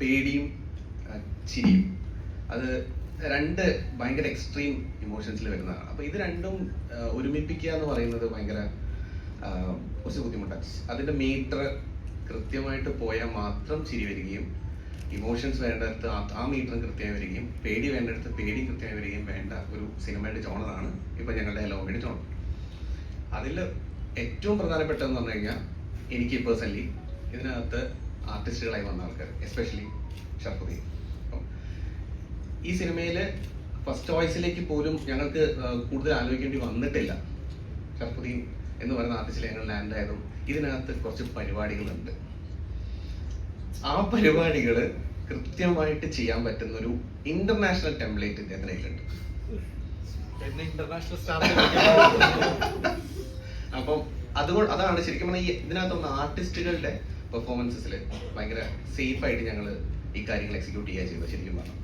പേടിയും ചിരിയും. അത് രണ്ട് ഭയങ്കര എക്സ്ട്രീം ഇമോഷൻസിൽ വരുന്നതാണ്. അപ്പൊ ഇത് രണ്ടും ഒരുമിപ്പിക്കുക എന്ന് പറയുന്നത് ഭയങ്കര കുറച്ച് ബുദ്ധിമുട്ടാണ്. അതിന്റെ മീറ്റർ കൃത്യമായിട്ട് പോയാൽ മാത്രം ചിരി വരികയും ഇമോഷൻസ് വേണ്ടടുത്ത് ആ മീറ്ററും കൃത്യമായി വരികയും പേടി വേണ്ടടുത്ത് പേടിയും കൃത്യമായി വരികയും വേണ്ട ഒരു സിനിമയുടെ ജോണറാണ് ഇപ്പൊ ഞങ്ങളുടെ ലോകയുടെ ജോണർ അതിൽ ഏറ്റവും പ്രധാനപ്പെട്ടതെന്ന് പറഞ്ഞു കഴിഞ്ഞാൽ എനിക്ക് പേഴ്സണലി ഇതിനകത്ത് ആർട്ടിസ്റ്റുകളായി വന്ന ആൾക്കാർ എസ്പെഷ്യലി ഷർഫുദ്ദീൻ ഈ സിനിമയിൽ ഫസ്റ്റ് വോയിസിലേക്ക് പോലും ഞങ്ങൾക്ക് കൂടുതൽ ആലോചിക്കേണ്ടി വന്നിട്ടില്ല. ഷർഫുദ്ദീൻ എന്ന് പറയുന്ന ആർട്ടിസ്റ്റിൽ ഞങ്ങൾ ലാൻഡ് ആയതും ഇതിനകത്ത് കുറച്ച് പരിപാടികളുണ്ട്. ആ പരിപാടികൾ കൃത്യമായിട്ട് ചെയ്യാൻ പറ്റുന്ന ഒരു ഇന്റർനാഷണൽ ടെംപ്ലേറ്റ് ഇദ്ദേഹത്തിന് കയ്യിലുണ്ട് അപ്പം അതുകൊണ്ട് അതാണ് ശരിക്കും പറഞ്ഞാൽ ഈ ഇതിനകത്തുള്ള ആർട്ടിസ്റ്റുകളുടെ പെർഫോമൻസസിൽ ഭയങ്കര സേഫ് ആയിട്ട് ഞങ്ങൾ ഈ കാര്യങ്ങൾ എക്സിക്യൂട്ട് ചെയ്യുക ചെയ്തത് ശരിക്കും പറഞ്ഞു.